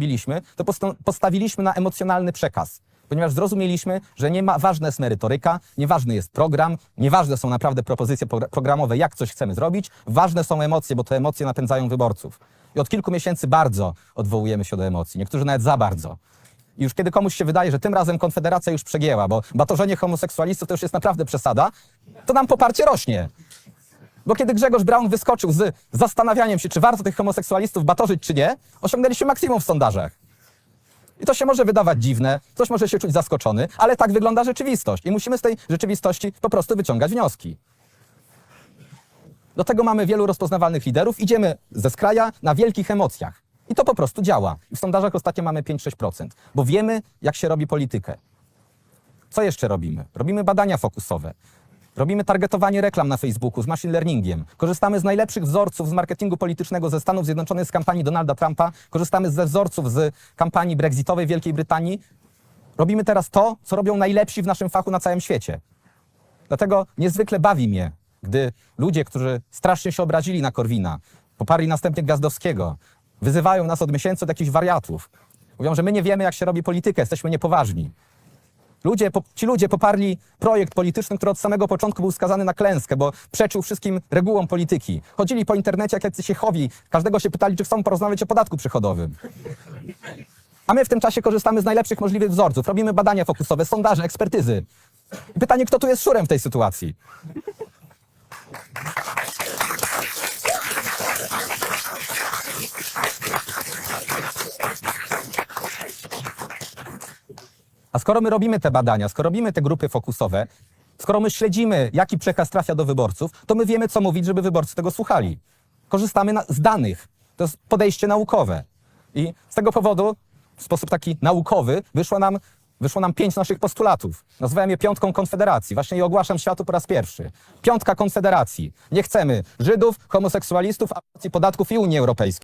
biliśmy, to posta- postawiliśmy na emocjonalny przekaz. Ponieważ zrozumieliśmy, że nie ma, ważna jest merytoryka, nieważny jest program, nieważne są naprawdę propozycje progr- programowe, jak coś chcemy zrobić, ważne są emocje, bo te emocje napędzają wyborców. I od kilku miesięcy bardzo odwołujemy się do emocji, niektórzy nawet za bardzo. I już kiedy komuś się wydaje, że tym razem Konfederacja już przegięła, bo batorzenie homoseksualistów to już jest naprawdę przesada, to nam poparcie rośnie. Bo kiedy Grzegorz Braun wyskoczył z zastanawianiem się, czy warto tych homoseksualistów batorzyć, czy nie, osiągnęliśmy maksimum w sondażach. I to się może wydawać dziwne, ktoś może się czuć zaskoczony, ale tak wygląda rzeczywistość. I musimy z tej rzeczywistości po prostu wyciągać wnioski. Do tego mamy wielu rozpoznawalnych liderów. Idziemy ze skraja na wielkich emocjach. I to po prostu działa. W sondażach ostatnio mamy 5-6%, bo wiemy, jak się robi politykę. Co jeszcze robimy? Robimy badania fokusowe. Robimy targetowanie reklam na Facebooku z machine learningiem. Korzystamy z najlepszych wzorców z marketingu politycznego ze Stanów Zjednoczonych, z kampanii Donalda Trumpa. Korzystamy ze wzorców z kampanii brexitowej Wielkiej Brytanii. Robimy teraz to, co robią najlepsi w naszym fachu na całym świecie. Dlatego niezwykle bawi mnie, gdy ludzie, którzy strasznie się obrazili na Korwina, poparli następnie Gwiazdowskiego, wyzywają nas od miesięcy od jakichś wariatów. Mówią, że my nie wiemy, jak się robi politykę, jesteśmy niepoważni. Ludzie, po, ci ludzie poparli projekt polityczny, który od samego początku był skazany na klęskę, bo przeczył wszystkim regułom polityki. Chodzili po internecie jak jacyś chowi, każdego się pytali, czy chcą porozmawiać o podatku przychodowym. A my w tym czasie korzystamy z najlepszych możliwych wzorców. Robimy badania fokusowe, sondaże, ekspertyzy. Pytanie, kto tu jest szurem w tej sytuacji? Skoro my robimy te badania, skoro robimy te grupy fokusowe, skoro my śledzimy, jaki przekaz trafia do wyborców, to my wiemy, co mówić, żeby wyborcy tego słuchali. Korzystamy na, z danych. To jest podejście naukowe. I z tego powodu, w sposób taki naukowy, wyszło nam, wyszło nam pięć naszych postulatów. Nazwałem je piątką Konfederacji. Właśnie je ogłaszam światu po raz pierwszy. Piątka Konfederacji. Nie chcemy Żydów, homoseksualistów, aborcji, podatków i Unii Europejskiej.